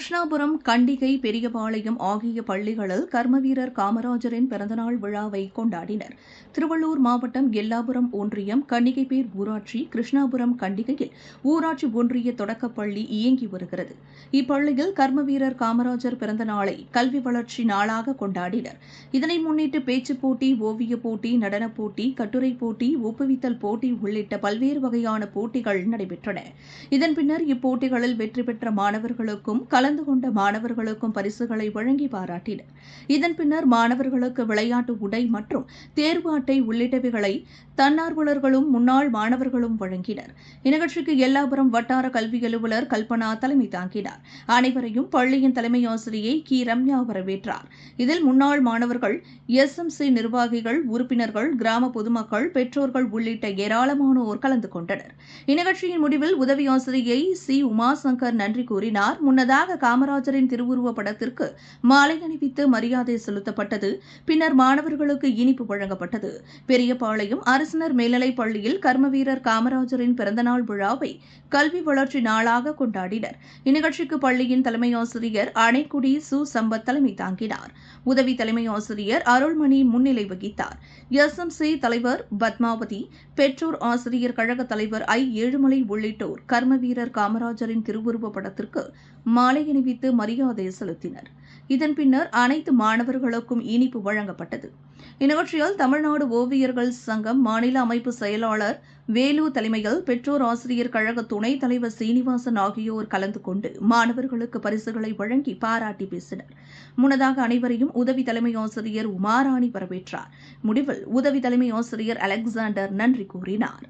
கிருஷ்ணாபுரம் கண்டிகை பெரியபாளையம் ஆகிய பள்ளிகளில் கர்மவீரர் காமராஜரின் பிறந்தநாள் விழாவை கொண்டாடினர். திருவள்ளூர் மாவட்டம் எல்லாபுரம் ஒன்றியம் கன்னிகைப்பேர் ஊராட்சி கிருஷ்ணாபுரம் கண்டிகையில் ஊராட்சி ஒன்றிய தொடக்கப்பள்ளி இயங்கி வருகிறது. இப்பள்ளியில் கர்மவீரர் காமராஜர் பிறந்த நாளை கல்வி வளர்ச்சி நாளாக கொண்டாடினர். இதனை முன்னிட்டு பேச்சுப் போட்டி ஓவியப் போட்டி நடனப் போட்டி கட்டுரைப் போட்டி ஒப்புவித்தல் போட்டி உள்ளிட்ட பல்வேறு வகையான போட்டிகள் நடைபெற்றன. இதன் பின்னர் இப்போட்டிகளில் வெற்றி பெற்ற மாணவர்களுக்கும் கலர் கலந்து கொண்ட மாணவர்களுக்கும் பரிசுகளை வழங்கி பாராட்டினர். இதன் பின்னர் மாணவர்களுக்கு விளையாட்டு உடை மற்றும் தேர்வு அட்டை உள்ளிட்டவைகளை தன்னார்வலர்களும் முன்னாள் மாணவர்களும் வழங்கினர். இந்நிகழ்ச்சிக்கு எல்லாபுரம் வட்டார கல்வி அலுவலர் கல்பனா தலைமை தாங்கினார். அனைவரையும் பள்ளியின் தலைமை ஆசிரியை கி. ரம்யா வரவேற்றார். இதில் முன்னாள் மாணவர்கள் எஸ் எம் சி நிர்வாகிகள் உறுப்பினர்கள் கிராம பொதுமக்கள் பெற்றோர்கள் உள்ளிட்ட ஏராளமானோர் கலந்து கொண்டனர். இந்நிகழ்ச்சியின் முடிவில் உதவி ஆசிரியை சி. உமாசங்கர் நன்றி கூறினார். முன்னதாக காமராஜரின் திருவுருவ படத்திற்கு மாலை அணிவித்து மரியாதை செலுத்தப்பட்டது. பின்னர் மாணவர்களுக்கு இனிப்பு வழங்கப்பட்டது. பெரியபாளையம் அரசினர் மேல்நிலைப் பள்ளியில் கர்மவீரர் காமராஜரின் பிறந்தநாள் விழாவை கல்வி வளர்ச்சி நாளாக கொண்டாடினர். இந்நிகழ்ச்சிக்கு பள்ளியின் தலைமை ஆசிரியர் அணைக்குடி சு. சம்பத் தலைமை தாங்கினார். உதவி தலைமை ஆசிரியர் அருள்மணி முன்னிலை வகித்தார். எஸ். எம். சி. தலைவர் பத்மாவதி பெற்றோர் ஆசிரியர் கழக தலைவர் ஐ. ஏழுமலை உள்ளிட்டோர் கர்மவீரர் காமராஜரின் திருவுருவ படத்திற்கு மாலை மாலை அணிவித்து மரியாதை செலுத்தினர். இதன் பின்னர் அனைத்து மாணவர்களுக்கும் இனிப்பு வழங்கப்பட்டது. இந்நிகழ்ச்சியில் தமிழ்நாடு ஓவியர்கள் சங்கம் மாநில அமைப்பு செயலாளர் வேலு தலைமையில் பெற்றோர் ஆசிரியர் கழக துணைத் தலைவர் சீனிவாசன் ஆகியோர் கலந்து கொண்டு மாணவர்களுக்கு பரிசுகளை வழங்கி பாராட்டி பேசினர். முன்னதாக அனைவரையும் உதவி தலைமை ஆசிரியர் உமாராணி வரவேற்றார். முடிவில் உதவி தலைமை ஆசிரியர் அலெக்சாண்டர் நன்றி கூறினார்.